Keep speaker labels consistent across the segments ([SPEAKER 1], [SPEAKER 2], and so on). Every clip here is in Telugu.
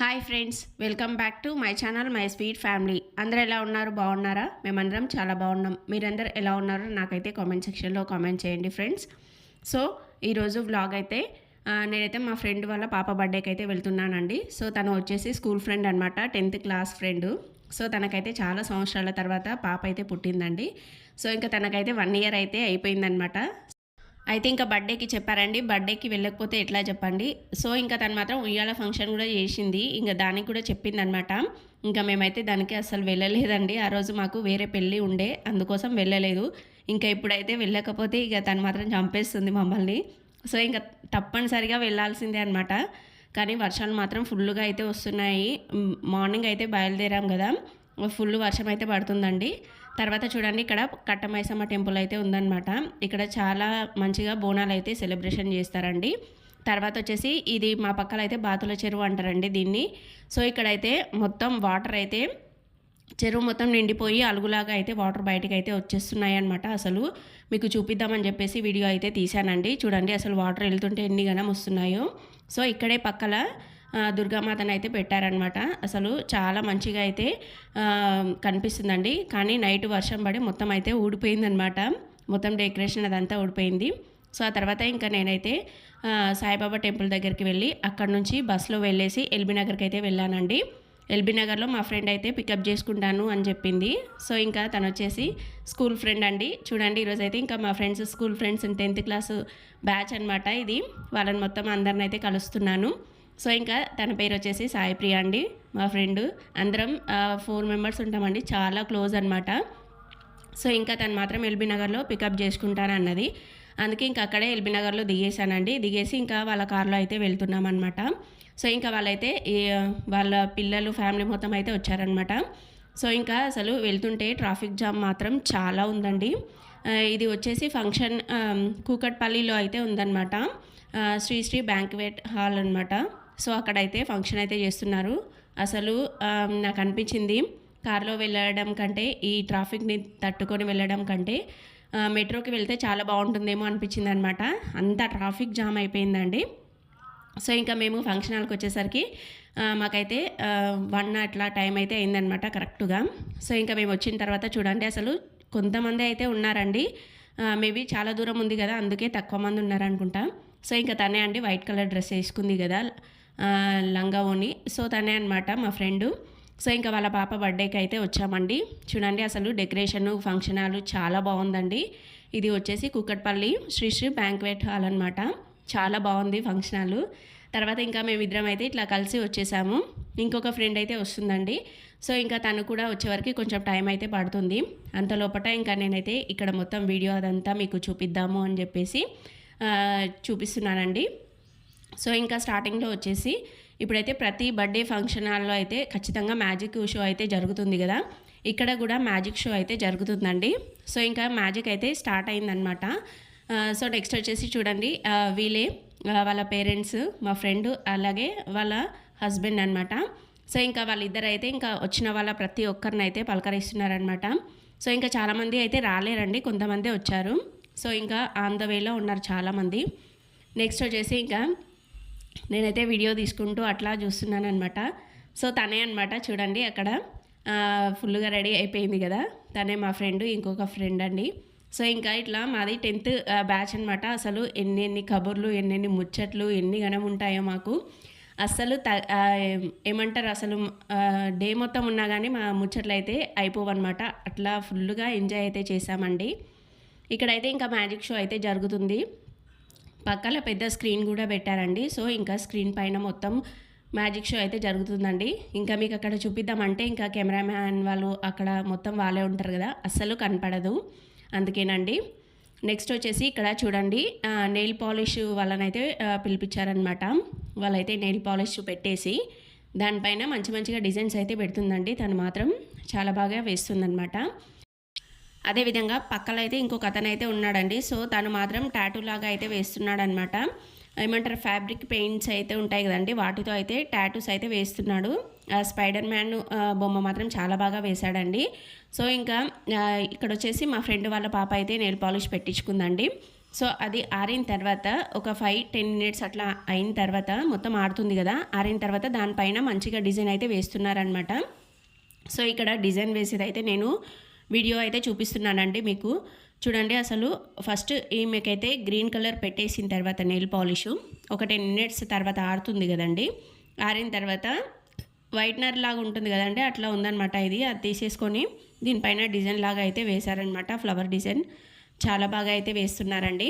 [SPEAKER 1] Hi friends welcome back to my channel my sweet family అందరూ ఎలా ఉన్నారు? బాగున్నారా? మేమందరం చాలా బాగున్నాం. మీరందరూ ఎలా ఉన్నారో నాకైతే కామెంట్ సెక్షన్లో కామెంట్ చేయండి ఫ్రెండ్స్ సో ఈరోజు వ్లాగ్ అయితే నేనైతే మా ఫ్రెండ్ వాళ్ళ పాప బర్త్డేకి అయితే వెళ్తున్నానండి. సో తను వచ్చేసి స్కూల్ ఫ్రెండ్ అనమాట టెన్త్ క్లాస్ ఫ్రెండ్ సో తనకైతే చాలా సంవత్సరాల తర్వాత పాప అయితే పుట్టిందండి. సో ఇంకా తనకైతే వన్ ఇయర్ అయితే అయిపోయిందనమాట అయితే ఇంకా బర్త్డేకి చెప్పారండి. బర్త్డేకి వెళ్ళకపోతే ఎట్లా చెప్పండి. సో ఇంకా తను మాత్రం ఉయ్యాల ఫంక్షన్ కూడా చేసింది. ఇంకా దానికి కూడా చెప్పింది అనమాట ఇంకా మేమైతే దానికి అసలు వెళ్ళలేదండి. ఆ రోజు మాకు వేరే పెళ్ళి ఉండే. అందుకోసం వెళ్ళలేదు. ఇంకా ఇప్పుడైతే వెళ్ళకపోతే ఇక తను మాత్రం చంపేస్తుంది మమ్మల్ని. సో ఇంకా తప్పనిసరిగా వెళ్ళాల్సిందే అనమాట కానీ వర్షాలు మాత్రం ఫుల్గా అయితే వస్తున్నాయి. మార్నింగ్ అయితే బయలుదేరాం కదా. ఫుల్ వర్షం అయితే పడుతుందండి. తర్వాత చూడండి ఇక్కడ కట్టమైసమ్మ టెంపుల్ అయితే ఉందన్నమాట. ఇక్కడ చాలా మంచిగా బోనాలు అయితే సెలబ్రేషన్ చేస్తారండి. తర్వాత వచ్చేసి ఇది మా పక్కన అయితే బాతుల చెరువు అంటారండి దీన్ని. సో ఇక్కడైతే మొత్తం వాటర్ అయితే చెరువు మొత్తం నిండిపోయి అలుగులాగా అయితే వాటర్ బయటకు అయితే వచ్చేస్తున్నాయి అనమాట అసలు. మీకు చూపిద్దామని చెప్పేసి వీడియో అయితే తీశానండి. చూడండి అసలు వాటర్ వెళ్తుంటే ఎన్ని గణం వస్తున్నాయో. సో ఇక్కడే పక్కల దుర్గామాతను అయితే పెట్టారనమాట అసలు చాలా మంచిగా అయితే కనిపిస్తుందండి. కానీ నైట్ వర్షం పడి మొత్తం అయితే ఊడిపోయిందనమాట మొత్తం డెకరేషన్ అదంతా ఊడిపోయింది. సో ఆ తర్వాత ఇంకా నేనైతే సాయిబాబా టెంపుల్ దగ్గరికి వెళ్ళి అక్కడ నుంచి బస్సులో వెళ్ళేసి ఎల్బీ నగర్కి అయితే వెళ్ళానండి. ఎల్బీ నగర్లో మా ఫ్రెండ్ అయితే పికప్ చేసుకుంటాను అని చెప్పింది. సో ఇంకా తను వచ్చేసి స్కూల్ ఫ్రెండ్ అండి. చూడండి ఈరోజు అయితే ఇంకా మా friends school friends tenth class batch అనమాట ఇది. వాళ్ళని మొత్తం అందరిని అయితే కలుస్తున్నాను. సో ఇంకా తన పేరు వచ్చేసి సాయి ప్రియ అండి మా ఫ్రెండ్. అందరం ఫోర్ మెంబర్స్ ఉంటామండి చాలా క్లోజ్ అనమాట సో ఇంకా తను మాత్రం ఎల్బీ నగర్లో పికప్ చేసుకుంటానన్నది అందుకే ఇంకా అక్కడే ఎల్బీ నగర్లో దిగేశానండి. దిగేసి ఇంకా వాళ్ళ కార్లో అయితే వెళ్తున్నాం అనమాట సో ఇంకా వాళ్ళైతే వాళ్ళ పిల్లలు ఫ్యామిలీ మొత్తం అయితే వచ్చారనమాట సో ఇంకా అసలు వెళ్తుంటే ట్రాఫిక్ జామ్ మాత్రం చాలా ఉందండి. ఇది వచ్చేసి ఫంక్షన్ కూకట్పల్లిలో అయితే ఉందన్నమాట. శ్రీశ్రీ బ్యాంక్వేట్ బ్యాంక్వెట్ హాల్ అనమాట సో అక్కడైతే ఫంక్షన్ అయితే చేస్తున్నారు. అసలు నాకు అనిపించింది కారులో వెళ్ళడం కంటే ఈ ట్రాఫిక్ని తట్టుకొని వెళ్ళడం కంటే మెట్రోకి వెళ్తే చాలా బాగుంటుందేమో అనిపించింది అనమాట అంత ట్రాఫిక్ జామ్ అయిపోయిందండి. సో ఇంకా మేము ఫంక్షన్ హాల్కి వచ్చేసరికి మాకైతే వన్ అట్లా టైం అయితే అయిందనమాట కరెక్ట్గా. సో ఇంకా మేము వచ్చిన తర్వాత చూడండి అసలు కొంతమంది అయితే ఉన్నారండి. మేబీ చాలా దూరం ఉంది కదా అందుకే తక్కువ మంది ఉన్నారనుకుంటా. సో ఇంకా తనే అండి వైట్ కలర్ డ్రెస్ వేసుకుంది కదా. లంగా ఓని సో తనే అనమాట మా ఫ్రెండు. సో ఇంకా వాళ్ళ పాప బర్త్డేకి అయితే వచ్చామండి. చూడండి అసలు డెకరేషన్ ఫంక్షన్ హాల్ చాలా బాగుందండి. ఇది వచ్చేసి కుక్కట్పల్లి శ్రీ శ్రీ బ్యాంక్వెట్ హాల్ అనమాట చాలా బాగుంది ఫంక్షన్ హాల్ తర్వాత ఇంకా మేమిద్దరం అయితే ఇట్లా కలిసి వచ్చేసాము. ఇంకొక ఫ్రెండ్ అయితే వస్తుందండి. సో ఇంకా తను కూడా వచ్చేవరకు కొంచెం టైం అయితే పడుతుంది. అంత లోపల ఇంకా నేనైతే ఇక్కడ మొత్తం వీడియో అదంతా మీకు చూపిద్దాము అని చెప్పేసి చూపిస్తున్నానండి. సో ఇంకా స్టార్టింగ్లో వచ్చేసి ఇప్పుడైతే ప్రతి బర్త్డే ఫంక్షన్ హాల్లో అయితే ఖచ్చితంగా మ్యాజిక్ షో అయితే జరుగుతుంది కదా. ఇక్కడ కూడా మ్యాజిక్ షో అయితే జరుగుతుందండి. సో ఇంకా మ్యాజిక్ అయితే స్టార్ట్ అయిందనమాట సో నెక్స్ట్ వచ్చేసి చూడండి వీళ్ళే వాళ్ళ పేరెంట్స్ మా ఫ్రెండ్ అలాగే వాళ్ళ హస్బెండ్ అనమాట సో ఇంకా వాళ్ళిద్దరు అయితే ఇంకా వచ్చిన వాళ్ళ ప్రతి ఒక్కరిని అయితే పలకరిస్తున్నారనమాట సో ఇంకా చాలామంది అయితే రాలేరండి కొంతమంది వచ్చారు. సో ఇంకా ఆన్ ద వేలో ఉన్నారు చాలామంది. నెక్స్ట్ వచ్చేసి ఇంకా నేనైతే వీడియో తీసుకుంటూ అట్లా చూస్తున్నాను అనమాట సో తనే అనమాట చూడండి అక్కడ. ఫుల్గా రెడీ అయిపోయింది కదా. తనే మా ఫ్రెండ్ ఇంకొక ఫ్రెండ్ అండి. సో ఇంకా ఇట్లా మాది టెన్త్ బ్యాచ్ అనమాట అసలు ఎన్ని ఎన్ని కబుర్లు ఎన్నెన్ని ముచ్చట్లు ఎన్ని గణం ఉంటాయో మాకు. అస్సలు త ఏమంటారు అసలు డే మొత్తం ఉన్నా కానీ మా ముచ్చట్లు అయితే అయిపోవన్నమాట. అట్లా ఫుల్గా ఎంజాయ్ అయితే చేసామండి ఇక్కడైతే ఇంకా మ్యాజిక్ షో అయితే జరుగుతుంది. పక్కన పెద్ద స్క్రీన్ కూడా పెట్టారండి. సో ఇంకా స్క్రీన్ పైన మొత్తం మ్యాజిక్ షో అయితే జరుగుతుందండి. ఇంకా మీకు అక్కడ చూపిద్దామంటే ఇంకా కెమెరామ్యాన్ వాళ్ళు అక్కడ మొత్తం వాళ్ళే ఉంటారు కదా అస్సలు కనపడదు. అందుకేనండి. నెక్స్ట్ వచ్చేసి ఇక్కడ చూడండి నెయిల్ పాలిష్ వాళ్ళనైతే పిలిపించారనమాట వాళ్ళైతే నెయిల్ పాలిష్ పెట్టేసి దానిపైన మంచి మంచిగా డిజైన్స్ అయితే పెడుతుందండి. తను మాత్రం చాలా బాగా వేస్తుందనమాట అదేవిధంగా పక్కన అయితే ఇంకొక అతను అయితే ఉన్నాడండి. సో తను మాత్రం టాటూ లాగా అయితే వేస్తున్నాడు అనమాట ఏమంటారు? ఫ్యాబ్రిక్ పెయింట్స్ అయితే ఉంటాయి కదండి. వాటితో అయితే టాటూస్ అయితే వేస్తున్నాడు. ఆ స్పైడర్ మ్యాన్ బొమ్మ మాత్రం చాలా బాగా వేశాడండి. సో ఇంకా ఇక్కడ వచ్చేసి మా ఫ్రెండ్ వాళ్ళ పాప అయితే నెయిల్ పాలిష్ పెట్టించుకుందండి. సో అది ఆరిన తర్వాత ఒక ఫైవ్ టెన్ మినిట్స్ అట్లా అయిన తర్వాత మొత్తం ఆడుతుంది కదా. ఆరిన తర్వాత దానిపైన మంచిగా డిజైన్ అయితే వేస్తున్నారనమాట. సో ఇక్కడ డిజైన్ వేసేది అయితే నేను వీడియో అయితే చూపిస్తున్నానండి మీకు. చూడండి అసలు ఫస్ట్ ఈమెకైతే గ్రీన్ కలర్ పెట్టేసిన తర్వాత నెయిల్ పాలిష్. ఒక టెన్ మినిట్స్ తర్వాత ఆరుతుంది కదండి. ఆరిన తర్వాత వైట్నర్ లాగా ఉంటుంది కదండి అట్లా ఉందన్నమాట ఇది. అది తీసేసుకొని దీనిపైన డిజైన్ లాగా అయితే వేశారనమాట ఫ్లవర్ డిజైన్. చాలా బాగా అయితే వేస్తున్నారండి.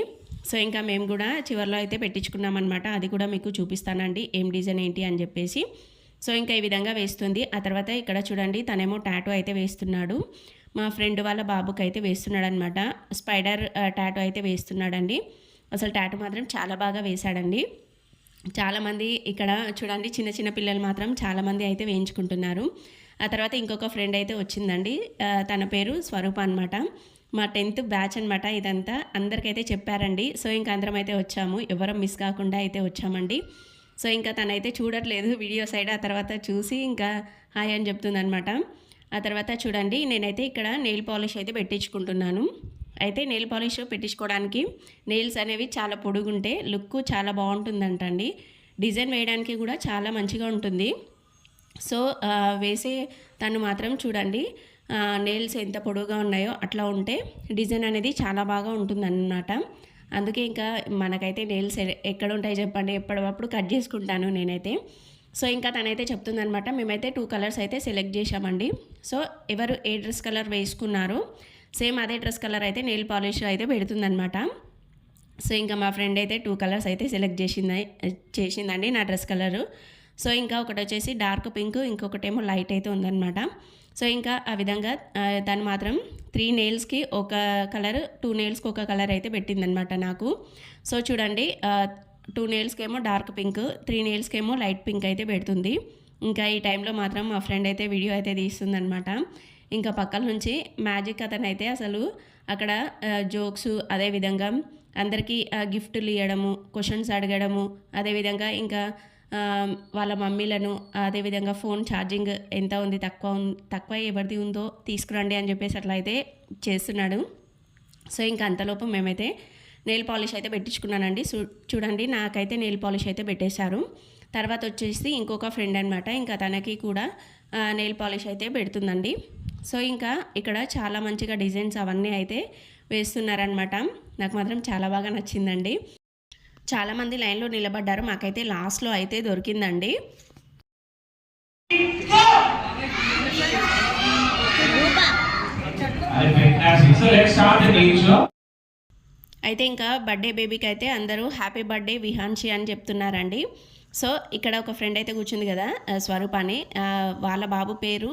[SPEAKER 1] సో ఇంకా మేము కూడా చివరిలో అయితే పెట్టించుకున్నాం అనమాట అది కూడా మీకు చూపిస్తానండి ఏం డిజైన్ ఏంటి అని చెప్పేసి. సో ఇంకా ఈ విధంగా వేస్తుంది. ఆ తర్వాత ఇక్కడ చూడండి తనేమో టాటూ అయితే వేస్తున్నాడు. మా ఫ్రెండ్ వాళ్ళ బాబుకి అయితే వేస్తున్నాడు అనమాట స్పైడర్ టాటూ అయితే వేస్తున్నాడండి. అసలు టాటూ మాత్రం చాలా బాగా వేశాడండి. చాలామంది ఇక్కడ చూడండి చిన్న చిన్న పిల్లలు మాత్రం చాలామంది అయితే వేయించుకుంటున్నారు. ఆ తర్వాత ఇంకొక ఫ్రెండ్ అయితే వచ్చిందండి. తన పేరు స్వరూప అనమాట మా టెన్త్ బ్యాచ్ అనమాట ఇదంతా. అందరికైతే చెప్పారండి. సో ఇంకా అందరం అయితే వచ్చాము. ఎవరం మిస్ కాకుండా అయితే వచ్చామండి. సో ఇంకా తనైతే చూడట్లేదు. వీడియో సైడ్ ఆ తర్వాత చూసి ఇంకా హాయ్ అని చెప్తుందనమాట ఆ తర్వాత చూడండి నేనైతే ఇక్కడ నెయిల్ పాలిష్ అయితే పెట్టించుకుంటున్నాను. అయితే నెయిల్ పాలిష్ పెట్టించుకోవడానికి నెయిల్స్ అనేవి చాలా పొడుగుంటే లుక్ చాలా బాగుంటుందంటండి. డిజైన్ వేయడానికి కూడా చాలా మంచిగా ఉంటుంది. సో వేసే తను మాత్రం చూడండి నెయిల్స్ ఎంత పొడవుగా ఉన్నాయో అట్లా ఉంటే డిజైన్ అనేది చాలా బాగా ఉంటుందన్నమాట. అందుకే ఇంకా మనకైతే నెయిల్స్ ఎక్కడ ఉంటాయి చెప్పండి ఎప్పటికప్పుడు కట్ చేసుకుంటాను నేనైతే. సో ఇంకా తనైతే చెప్తుందనమాట మేమైతే టూ కలర్స్ అయితే సెలెక్ట్ చేశామండి. సో ఎవరు ఏ డ్రెస్ కలర్ వేసుకున్నారో సేమ్ అదే డ్రెస్ కలర్ అయితే నెయిల్ పాలిష్ అయితే పెడుతుందనమాట సో ఇంకా మా ఫ్రెండ్ అయితే టూ కలర్స్ అయితే సెలెక్ట్ చేసింది చేసిందండి నా డ్రెస్ కలరు సో ఇంకా ఒకటి వచ్చేసి డార్క్ పింక్ ఇంకొకటేమో లైట్ అయితే ఉందన్నమాట. సో ఇంకా ఆ విధంగా తను మాత్రం త్రీ నెయిల్స్కి ఒక కలర్ టూ నెయిల్స్కి ఒక కలర్ అయితే పెట్టిందనమాట నాకు. సో చూడండి టూ నెయిల్స్కి ఏమో డార్క్ పింక్ త్రీ నెయిల్స్కి ఏమో లైట్ పింక్ అయితే పెడుతుంది. ఇంకా ఈ టైంలో మాత్రం మా ఫ్రెండ్ అయితే వీడియో అయితే తీస్తుందనమాట ఇంకా పక్కల నుంచి మ్యాజిక్ అతను అయితే అసలు అక్కడ జోక్స్ అదేవిధంగా అందరికీ గిఫ్ట్లు ఇవ్వడము క్వశ్చన్స్ అడగడము అదేవిధంగా ఇంకా వాళ్ళ మమ్మీలను అదేవిధంగా ఫోన్ ఛార్జింగ్ ఎంత ఉంది తక్కువ తక్కువ ఎవరిది ఉందో తీసుకురండి అని చెప్పేసి అట్లా అయితే చేస్తున్నాడు. సో ఇంకా అంతలోపు మేమైతే నెయిల్ పాలిష్ అయితే పెట్టించుకున్నానండి. చూ- చూడండి నాకైతే నెయిల్ పాలిష్ అయితే పెట్టేశారు. తర్వాత వచ్చేసి ఇంకొక ఫ్రెండ్ అనమాట ఇంకా తనకి కూడా నెయిల్ పాలిష్ అయితే పెడుతుందండి. సో ఇంకా ఇక్కడ చాలా మంచిగా డిజైన్స్ అవన్నీ అయితే వేస్తున్నారనమాట నాకు మాత్రం చాలా బాగా నచ్చిందండి. చాలామంది లైన్లో నిలబడ్డారు. మాకైతే లాస్ట్లో అయితే దొరికిందండి.
[SPEAKER 2] So let's start the game show.
[SPEAKER 1] అయితే ఇంకా బర్త్డే బేబీకి అయితే అందరూ హ్యాపీ బర్త్డే విహాన్షి అని చెప్తున్నారండి. సో ఇక్కడ ఒక ఫ్రెండ్ అయితే కూర్చుంది కదా ఆ, అని వాళ్ళ బాబు పేరు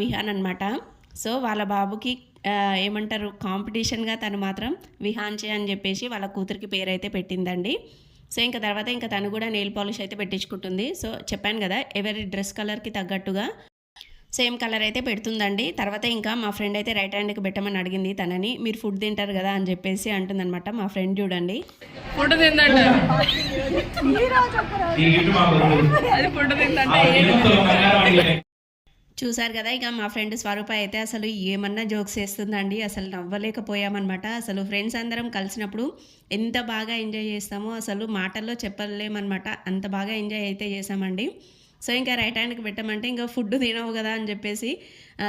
[SPEAKER 1] విహాన్ అనమాట సో వాళ్ళ బాబుకి ఏమంటారు కాంపిటీషన్గా తను మాత్రం విహాన్షి అని చెప్పేసి వాళ్ళ కూతురికి పేరు అయితే పెట్టిందండి. సో ఇంకా తర్వాత ఇంకా తను కూడా నెయిల్ పాలిష్ అయితే పెట్టించుకుంటుంది. సో చెప్పాను కదా ఎవరి డ్రెస్ కలర్కి తగ్గట్టుగా సేమ్ కలర్ అయితే పెడుతుందండి. తర్వాత ఇంకా మా ఫ్రెండ్ అయితే రైట్ హ్యాండ్కి పెట్టమని అడిగింది తనని మీరు ఫుడ్ తింటారు కదా అని చెప్పేసి అంటుందన్నమాట మా ఫ్రెండ్ చూడండి.
[SPEAKER 3] ఫుడ్ తిందంట? ఫుడ్ తిందంట.
[SPEAKER 1] చూసారు కదా ఇక మా ఫ్రెండ్ స్వరూప అయితే అసలు ఏమన్నా జోక్స్ వేస్తుందండి. అసలు నవ్వలేకపోయామన్నమాట. అసలు ఫ్రెండ్స్ అందరం కలిసినప్పుడు ఎంత బాగా ఎంజాయ్ చేస్తామో అసలు మాటల్లో చెప్పలేమన్నమాట. అంత బాగా ఎంజాయ్ అయితే చేసామండి సో ఇంకా రైట్ హ్యాండ్కి పెట్టమంటే ఇంకా ఫుడ్ తినవు కదా అని చెప్పేసి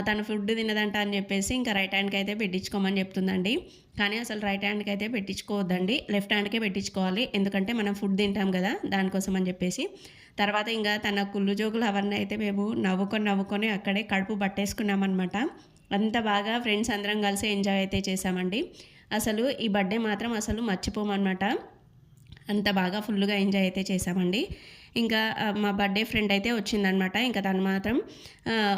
[SPEAKER 1] తను ఫుడ్ తినదంట అని చెప్పేసి ఇంకా రైట్ హ్యాండ్కి అయితే పెట్టించుకోమని చెప్తుందండి. కానీ అసలు రైట్ హ్యాండ్కి అయితే పెట్టించుకోవద్దండి. లెఫ్ట్ హ్యాండ్కే పెట్టించుకోవాలి. ఎందుకంటే మనం ఫుడ్ తింటాం కదా దానికోసం అని చెప్పేసి. తర్వాత ఇంకా తన కుళ్ళు జోకులు అవన్నీ అయితే మేము నవ్వుకొని నవ్వుకొని అక్కడే కడుపు పట్టేసుకున్నామన్నమాట. అంత బాగా ఫ్రెండ్స్ అందరం కలిసి ఎంజాయ్ అయితే చేసామండి అసలు ఈ బర్త్డే మాత్రం అసలు మర్చిపోమన్నమాట. అంత బాగా ఫుల్గా ఎంజాయ్ అయితే చేసామండి ఇంకా మా బర్త్డే ఫ్రెండ్ అయితే వచ్చిందనమాట. ఇంకా తను మాత్రం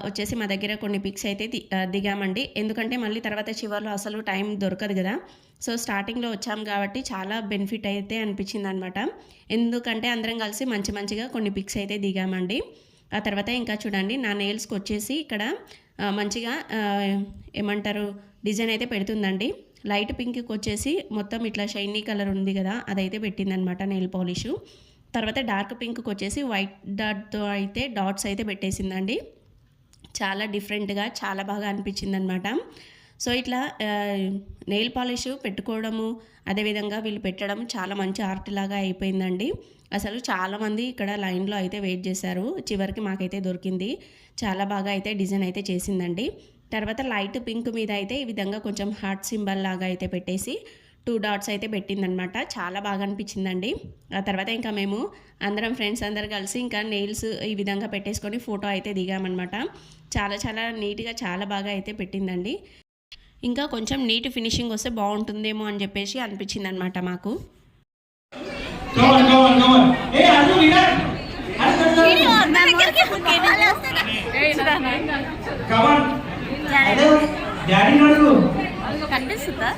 [SPEAKER 1] వచ్చేసి మా దగ్గర కొన్ని పిక్స్ అయితే ది- దిగామండి. ఎందుకంటే మళ్ళీ తర్వాత చివరిలో అసలు టైం దొరకదు కదా. సో స్టార్టింగ్లో వచ్చాం కాబట్టి చాలా బెనిఫిట్ అయితే అనిపించింది అనమాట ఎందుకంటే అందరం కలిసి మంచి మంచిగా కొన్ని పిక్స్ అయితే దిగామండి. ఆ తర్వాత ఇంకా చూడండి నా నెయిల్స్కి వచ్చేసి ఇక్కడ మంచిగా ఏమంటారు డిజైన్ అయితే పెడుతుందండి. లైట్ పింక్కి వచ్చేసి మొత్తం ఇట్లా షైనీ కలర్ ఉంది కదా అదైతే పెట్టిందనమాట నెయిల్ పాలిష్. తర్వాత డార్క్ పింక్కి వచ్చేసి వైట్ డాట్తో అయితే డాట్స్ అయితే పెట్టేసిందండి. చాలా డిఫరెంట్గా చాలా బాగా అనిపించింది అనమాట సో ఇట్లా నెయిల్ పాలిష్ పెట్టుకోవడము అదేవిధంగా వీళ్ళు పెట్టడం చాలా మంచి ఆర్ట్ లాగా అయిపోయిందండి. అసలు చాలామంది ఇక్కడ లైన్లో అయితే వెయిట్ చేశారు. చివరికి మాకైతే దొరికింది. చాలా బాగా అయితే డిజైన్ అయితే చేసిందండి. తర్వాత లైట్ పింక్ మీద అయితే ఈ విధంగా కొంచెం హార్ట్ సింబల్ లాగా అయితే పెట్టేసి టూ డాట్స్ అయితే పెట్టిందనమాట. చాలా బాగా అనిపించిందండి. ఆ తర్వాత ఇంకా మేము అందరం ఫ్రెండ్స్ అందరు కలిసి ఇంకా నెయిల్స్ ఈ విధంగా పెట్టేసుకొని ఫోటో అయితే దిగామన్నమాట చాలా చాలా నీట్గా చాలా బాగా అయితే పెట్టిందండి. ఇంకా కొంచెం నీట్ ఫినిషింగ్ వస్తే బాగుంటుందేమో అని చెప్పేసి అనిపించింది అనమాట మాకు
[SPEAKER 2] డాడీ.
[SPEAKER 4] కనిపిస్తుందా?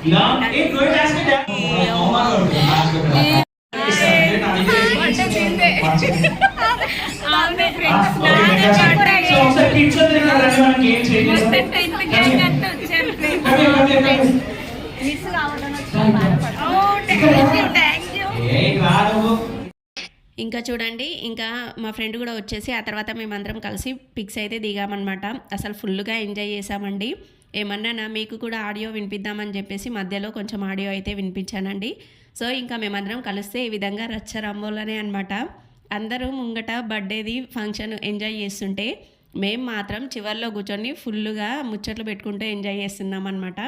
[SPEAKER 4] మిస్ కావడం
[SPEAKER 1] ఇంకా చూడండి ఇంకా మా ఫ్రెండ్ కూడా వచ్చేసి ఆ తర్వాత మేమందరం కలిసి పిక్స్ అయితే దిగామన్నమాట. అసలు ఫుల్గా ఎంజాయ్ చేసామండి ఏమన్నా మీకు కూడా ఆడియో వినిపిద్దామని చెప్పేసి మధ్యలో కొంచెం ఆడియో అయితే వినిపించానండి. సో ఇంకా మేమందరం కలిస్తే ఈ విధంగా రచ్చ రంబోలనే అనమాట అందరూ ముంగట బర్త్డేది ఫంక్షన్ ఎంజాయ్ చేస్తుంటే మేము మాత్రం చివర్లో కూర్చొని ఫుల్గా ముచ్చట్లు పెట్టుకుంటూ ఎంజాయ్ చేస్తున్నాం అనమాట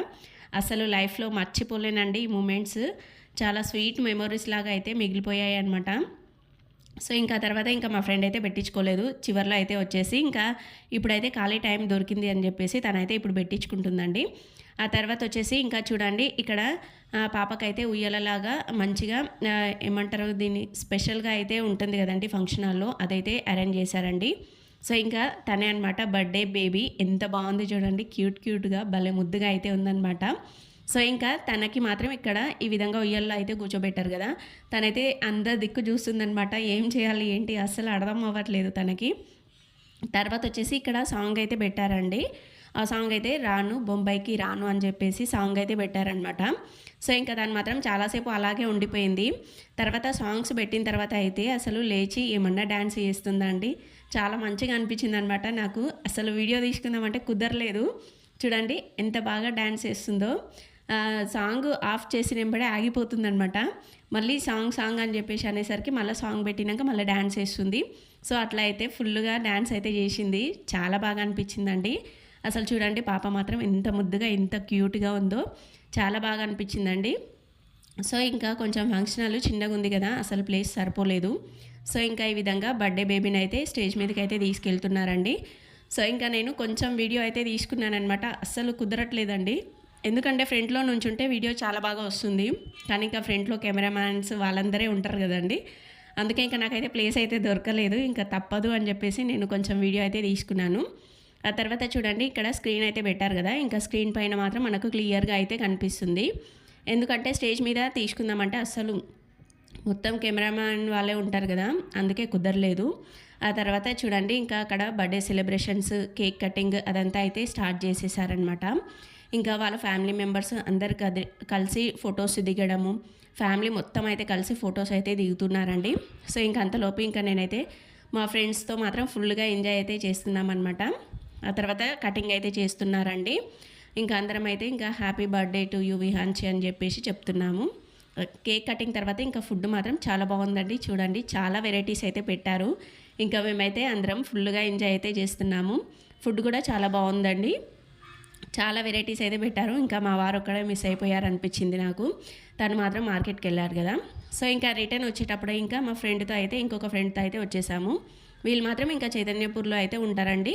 [SPEAKER 1] అసలు లైఫ్లో మర్చిపోలేనండి ఈ మూమెంట్స్. చాలా స్వీట్ మెమొరీస్ లాగా అయితే మిగిలిపోయాయి అనమాట సో ఇంకా తర్వాత ఇంకా మా ఫ్రెండ్ అయితే పెట్టించుకోలేదు. చివర్లో అయితే వచ్చేసి ఇంకా ఇప్పుడైతే ఖాళీ టైం దొరికింది అని చెప్పేసి తనైతే ఇప్పుడు పెట్టించుకుంటుందండి. ఆ తర్వాత వచ్చేసి ఇంకా చూడండి ఇక్కడ పాపకైతే ఉయ్యలలాగా మంచిగా ఏమంటారు దీన్ని స్పెషల్గా అయితే ఉంటుంది కదండి ఫంక్షన్ హాల్లో అదైతే అరేంజ్ చేశారండి. సో ఇంకా తనే అనమాట బర్త్డే బేబీ ఎంత బాగుంది చూడండి క్యూట్ క్యూట్గా భలే ముద్దుగా అయితే ఉందన్నమాట. సో ఇంకా తనకి మాత్రం ఇక్కడ ఈ విధంగా ఉయ్యల్లో అయితే కూర్చోబెట్టారు కదా. తనైతే అందరి దిక్కు చూస్తుందనమాట ఏం చేయాలి ఏంటి? అస్సలు అర్థం అవ్వట్లేదు తనకి. తర్వాత వచ్చేసి ఇక్కడ సాంగ్ అయితే పెట్టారండి. ఆ సాంగ్ అయితే రాను బొంబాయికి రాను అని చెప్పేసి సాంగ్ అయితే పెట్టారనమాట సో ఇంకా దాని మాత్రం చాలాసేపు అలాగే ఉండిపోయింది. తర్వాత సాంగ్స్ పెట్టిన తర్వాత అయితే అసలు లేచి ఏమన్నా డ్యాన్స్ చేస్తుందండి చాలా మంచిగా అనిపించింది అనమాట నాకు. అసలు వీడియో తీసుకుందామంటే కుదరలేదు. చూడండి ఎంత బాగా డ్యాన్స్ చేస్తుందో. సాంగ్ ఆఫ్ చేసిన వెంబడే ఆగిపోతుందనమాట మళ్ళీ సాంగ్ సాంగ్ అని చెప్పేసి అనేసరికి మళ్ళీ సాంగ్ పెట్టినాక మళ్ళీ డ్యాన్స్ వేస్తుంది. సో అట్లా అయితే ఫుల్గా డ్యాన్స్ అయితే చేసింది. చాలా బాగా అనిపించిందండి. అసలు చూడండి పాప మాత్రం ఎంత ముద్దుగా ఎంత క్యూట్గా ఉందో చాలా బాగా అనిపించిందండి. సో ఇంకా కొంచెం ఫంక్షన్ చిన్నగా ఉంది కదా అసలు ప్లేస్ సరిపోలేదు. సో ఇంకా ఈ విధంగా బర్త్డే బేబీని అయితే స్టేజ్ మీదకి అయితే తీసుకెళ్తున్నారండి. సో ఇంకా నేను కొంచెం వీడియో అయితే తీసుకున్నానమాట అస్సలు కుదరట్లేదండి. ఎందుకంటే ఫ్రంట్లో నుంచి ఉంటే వీడియో చాలా బాగా వస్తుంది. కానీ ఇంకా ఫ్రంట్లో కెమెరామ్యాన్స్ వాళ్ళందరే ఉంటారు కదండి. అందుకే ఇంకా నాకైతే ప్లేస్ అయితే దొరకలేదు. ఇంకా తప్పదు అని చెప్పేసి నేను కొంచెం వీడియో అయితే తీసుకున్నాను. ఆ తర్వాత చూడండి ఇక్కడ స్క్రీన్ అయితే పెట్టారు కదా. ఇంకా స్క్రీన్ పైన మాత్రం మనకు క్లియర్గా అయితే కనిపిస్తుంది. ఎందుకంటే స్టేజ్ మీద తీసుకుందామంటే అస్సలు మొత్తం కెమెరామ్యాన్ వాళ్ళే ఉంటారు కదా. అందుకే కుదరలేదు. ఆ తర్వాత చూడండి ఇంకా అక్కడ బర్త్డే సెలబ్రేషన్స్ కేక్ కటింగ్ అదంతా అయితే స్టార్ట్ చేసేసారనమాట ఇంకా వాళ్ళ ఫ్యామిలీ మెంబర్స్ అందరు కది కలిసి ఫొటోస్ దిగడము. ఫ్యామిలీ మొత్తం అయితే కలిసి ఫొటోస్ అయితే దిగుతున్నారండి. సో ఇంకా అంతలోపు ఇంకా నేనైతే మా ఫ్రెండ్స్తో మాత్రం ఫుల్గా ఎంజాయ్ అయితే చేస్తున్నామన్నమాట. ఆ తర్వాత కటింగ్ అయితే చేస్తున్నారండి. ఇంకా అందరం అయితే ఇంకా హ్యాపీ బర్త్డే టు యూ విహాన్చి అని చెప్పేసి చెప్తున్నాము. కేక్ కటింగ్ తర్వాత ఇంకా ఫుడ్ మాత్రం చాలా బాగుందండి. చూడండి చాలా వెరైటీస్ అయితే పెట్టారు. ఇంకా మేమైతే అందరం ఫుల్గా ఎంజాయ్ అయితే చేస్తున్నాము. ఫుడ్ కూడా చాలా బాగుందండి. చాలా వెరైటీస్ అయితే పెట్టారు. ఇంకా మా వారు ఒక్కడే మిస్ అయిపోయారు అనిపించింది నాకు. తను మాత్రం మార్కెట్కి వెళ్ళారు కదా. సో ఇంకా రిటర్న్ వచ్చేటప్పుడు ఇంకా మా ఫ్రెండ్తో అయితే ఇంకొక ఫ్రెండ్తో అయితే వచ్చేసాము. వీళ్ళు మాత్రం ఇంకా చైతన్యపూర్లో అయితే ఉంటారండి.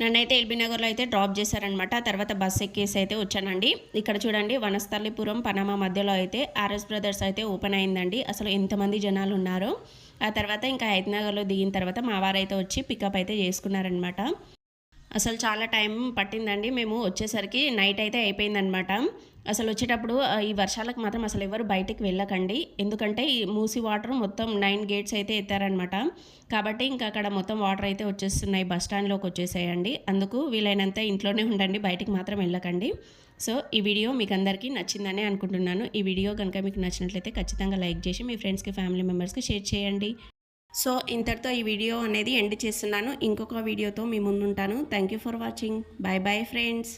[SPEAKER 1] నన్నైతే ఎల్బీ నగర్లో అయితే డ్రాప్ చేశారనమాట ఆ తర్వాత బస్ ఎక్కేసి అయితే వచ్చానండి. ఇక్కడ చూడండి వనస్థలిపురం పనామా మధ్యలో అయితే ఆర్ఎస్ బ్రదర్స్ అయితే ఓపెన్ అయిందండి. అసలు ఎంతమంది జనాలు ఉన్నారో. ఆ తర్వాత ఇంకా హైదనగర్లో దిగిన తర్వాత మా వారైతే వచ్చి పికప్ అయితే చేసుకున్నారనమాట అసలు చాలా టైం పట్టిందండి. మేము వచ్చేసరికి నైట్ అయితే అయిపోయిందనమాట అసలు వచ్చేటప్పుడు ఈ వర్షాలకు మాత్రం అసలు ఎవరు బయటికి వెళ్ళకండి. ఎందుకంటే ఈ మూసి వాటర్ మొత్తం నైన్ గేట్స్ అయితే ఎత్తారనమాట కాబట్టి ఇంకా అక్కడ మొత్తం వాటర్ అయితే వచ్చేస్తున్నాయి. బస్ స్టాండ్లోకి వచ్చేసాయండి. అందుకు వీలైనంత ఇంట్లోనే ఉండండి. బయటికి మాత్రం వెళ్ళకండి. సో ఈ వీడియో మీకు అందరికీ నచ్చిందని అనుకుంటున్నాను. ఈ వీడియో కనుక మీకు నచ్చినట్లయితే ఖచ్చితంగా లైక్ చేసి మీ ఫ్రెండ్స్కి ఫ్యామిలీ మెంబర్స్కి షేర్ చేయండి. సో ఇంతటితో ఈ వీడియో అనేది ఎండ్ చేస్తున్నాను. ఇంకొక వీడియోతో మీ ముందుంటాను. Thank you for watching bye bye friends